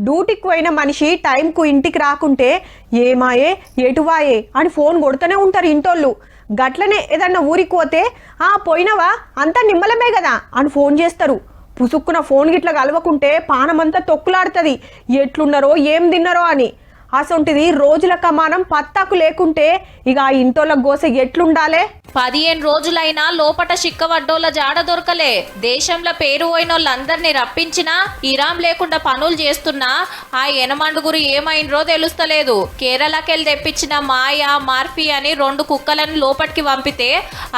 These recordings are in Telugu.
డ్యూటీకి పోయిన మనిషి టైంకు ఇంటికి రాకుంటే ఏమాయే ఎటువాయే అని ఫోన్ కొడుతూనే ఉంటారు ఇంటోళ్ళు. గట్లనే ఏదన్నా ఊరికి పోతే ఆ పోయినవా? అంతా నిమ్మలమే కదా అని ఫోన్ చేస్తారు. పుసుక్కున ఫోన్ గిట్ల కలవకుంటే పానమంతా తొక్కులాడుతుంది. ఎట్లున్నారో ఏం తిన్నారో అని. అసొంటిది రోజుల కమానం పత్తాకు లేకుంటే ఇక ఆ ఇంటోళ్ళ గోస ఎట్లుండాలే? పదిహేను రోజులైనా లోపట చిక్కవడ్డోళ్ళ జాడ దొరకలే. దేశంలో పేరు పోయినోళ్ళందరినీ రప్పించినా ఇరాం లేకుండా పనులు చేస్తున్నా ఆ ఎనమండుగురు ఏమైండ్రో తెలుస్తలేదు. కేరళకెళ్ళి తెప్పించిన మాయ మార్ఫీ అని రెండు కుక్కలను లోపటికి పంపితే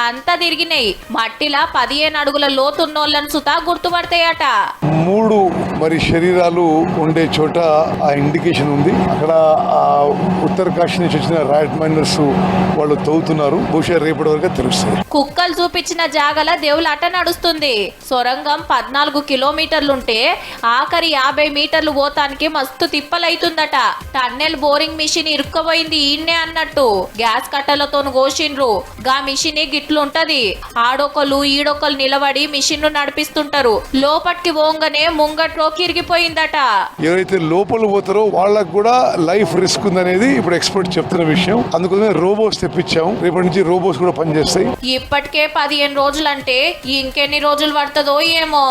అంతా తిరిగినాయి మట్టిలా పదిహేను అడుగుల లోతున్నోళ్ళని సుతా గుర్తుపడతాయట. మూడు మరి శరీరాలు ఉండే చోట ఆ ఇండికేషన్ ఉంది. అక్కడ ఆ ఉత్తర కాశీ నుంచి వచ్చిన రైట్ మైనర్స్ వాళ్ళు తవ్వుతున్నారు. బహుశా రేపటి వరకు తెలుస్తుంది కుక్కలు చూపించిన జాగల దేవులాట నడుస్తుంది. సొరంగం పద్నాలుగు కిలోమీటర్లుంటే ఆఖరి యాభై మీటర్లు పోతానికి మస్తు తిప్పలైతుందట. టన్నెల్ బోరింగ్ మిషన్ ఇరుక్కుపోయింది ఈయన్నే అన్నట్టు. గ్యాస్ కట్టెలతో కోసిండ్రు. గా మిషన్ గిట్లుంటది. ఆడొకలు ఈడొకలు నిలబడి మిషన్ నడిపిస్తుంటారు. లోపటికి పోంగనే ముంగట్లోకి ఇరిగిపోయిందట. ఎవరైతే లోపల పోతారో వాళ్ళకు కూడా లైఫ్ రిస్క్ ఉందనేది ఇప్పుడు ఎక్స్పర్ట్ చెప్తున్న విషయం. అందుకనే రోబోస్ తెప్పించాము. రేపటి నుంచి రోబోస్ కూడా పనిచేస్తాయి. ఇప్పటికే పదిహేను రోజులంటే ఇంకెన్ని రోజులు పడుతుందో ఏమో.